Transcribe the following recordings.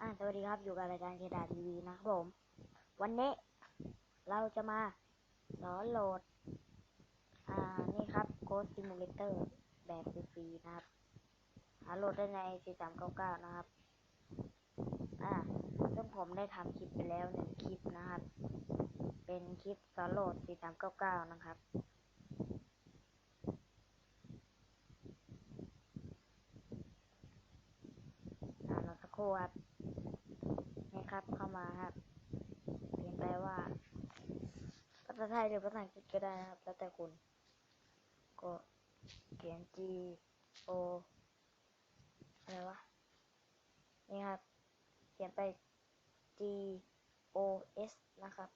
อ่าสวัสดีครับอยู่กับรายการเคดาทีวีนะครับผม วันนี้เราจะมาสอนโหลด อ่านี่ครับ Ghost Simulator แบบฟรีๆนะครับ หาโหลดได้ใน 4399 นะครับ อ่าซึ่งผมได้ทำคลิปไปแล้วหนึ่งคลิปนะครับ เป็นคลิปสอนโหลด 4399 นะครับอ่ารอสักครู่ครับ ครับเข้ามาครับเขียนแปลว่าภาษาไทยหรือภาษาอังกฤษก็ได้นะครับ แล้วแต่คุณ ก็เขียน G O อะไรวะ นี่ครับ เขียนไป G O S นะครับ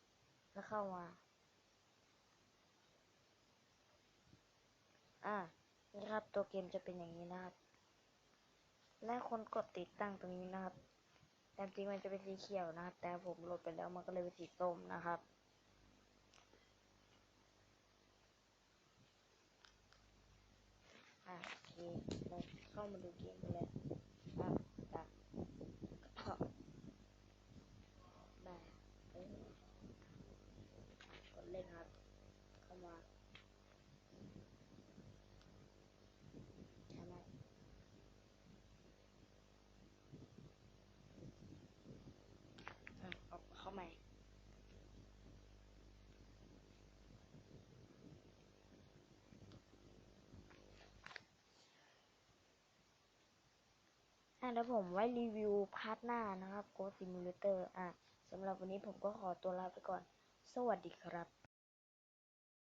แล้วเข้ามา อ่า นี่ครับ ตัวเกมจะเป็นอย่างนี้นะครับ และคนกดติดตั้งตรงนี้นะครับ แต่จริงมันจะเป็นสีเขียวนะครับ แต่ผมโหลดไปแล้วมันก็เลยเป็นสีส้มนะครับ อะโอเคเราเข้ามาดูเกมกันเลยอะดักเข้าได้กดเล่นครับ เข้ามาใช่ไหมอะเอาเข้าใหม่ อะแล้วผมไว้รีวิวพาร์ทหน้านะครับโค้ดซิมูเลเตอร์อะสำหรับวันนี้ผมก็ขอตัวลาไปก่อน สวัสดีครับ